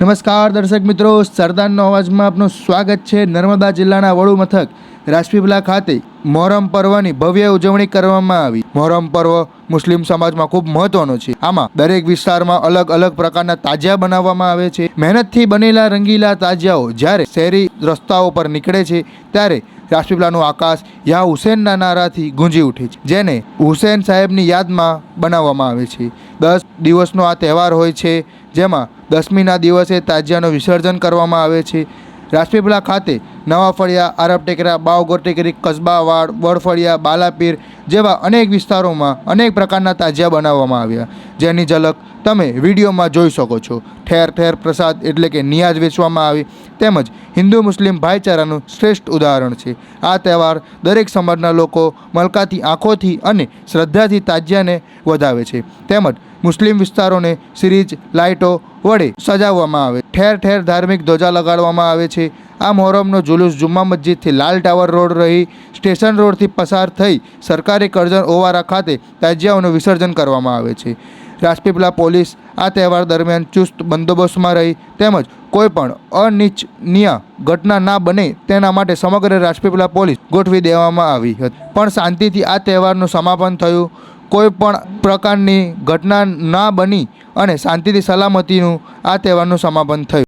નમસ્કાર દર્શક મિત્રો, સરદારનો અવાજમાં આપનું સ્વાગત છે નર્મદા જિલ્લાના વડુ મથક, રાજપીપલા ખાતે. મોહરમ પર્વની ભવ્ય ઉજવણી કરવામાં આવી. મોહરમ પર્વ મુસ્લિમ સમાજમાં ખૂબ મહત્વનો છે. આમાં દરેક વિસ્તારમાં અલગ અલગ પ્રકારના તાજિયા બનાવવામાં આવે છે. મહેનતથી બનેલા રંગીલા તાજિયાઓ જ્યારે શહેરી રસ્તાઓ પર નીકળે છે, ત્યારે રાજપીપળાનું આકાશ યા હુસેનના નારાથી ગુંજી ઉઠે છે, જેને હુસેન સાહેબની યાદમાં બનાવવામાં આવે છે. દસ દિવસનો આ તહેવાર હોય છે, જેમાં દસમીના દિવસે તાજિયાનું વિસર્જન કરવામાં આવે છે. રાજપીપળા ખાતે નવા ફળિયા આરબ ટેકરા, બાવગોર ટેકરી કસબાવાડ વડફળિયા, બાલાપીર જેવા અનેક વિસ્તારોમાં અનેક પ્રકારના તાજિયા બનાવવામાં આવ્યા. જેની ઝલક તમે વિડીયોમાં જોઈ શકો છો. ઠેર ઠેર પ્રસાદ એટલે કે નિયાજ વેચવામાં આવી. તેમજ હિન્દુ મુસ્લિમ ભાઈચારાનું શ્રેષ્ઠ ઉદાહરણ છે. આ તહેવાર દરેક સમાજના લોકો મલકાતી આંખોથી અને શ્રદ્ધાથી તાજિયાને વધાવે છે. તેમજ મુસ્લિમ વિસ્તારોને સિરીજ લાઇટો વડે સજાવવામાં આવે. ઠેર ઠેર ધાર્મિક ધ્વજા લગાડવામાં આવે છે. આ મોહરમનો જુલુસ જુમ્મા મસ્જિદથી લાલ ટાવર રોડ રહી સ્ટેશન રોડથી પસાર થઈ સરકારી કરજણ ઓવારા ખાતે તાજિયાઓનું વિસર્જન કરવામાં આવે છે. રાજપીપલા પોલીસ આ તહેવાર દરમિયાન ચુસ્ત બંદોબસ્તમાં રહી તેમજ કોઈ પણ અનિચ્છનીય ઘટના ના બને તેના માટે સમગ્ર રાજપીપળા પોલીસ ગોઠવી દેવામાં આવી હતી. પણ શાંતિથી આ તહેવારનું સમાપન થયું. કોઈ પણ પ્રકારની ઘટના ના બની અને શાંતિથી સલામતીનું આ તહેવારનું સમાપન થયું.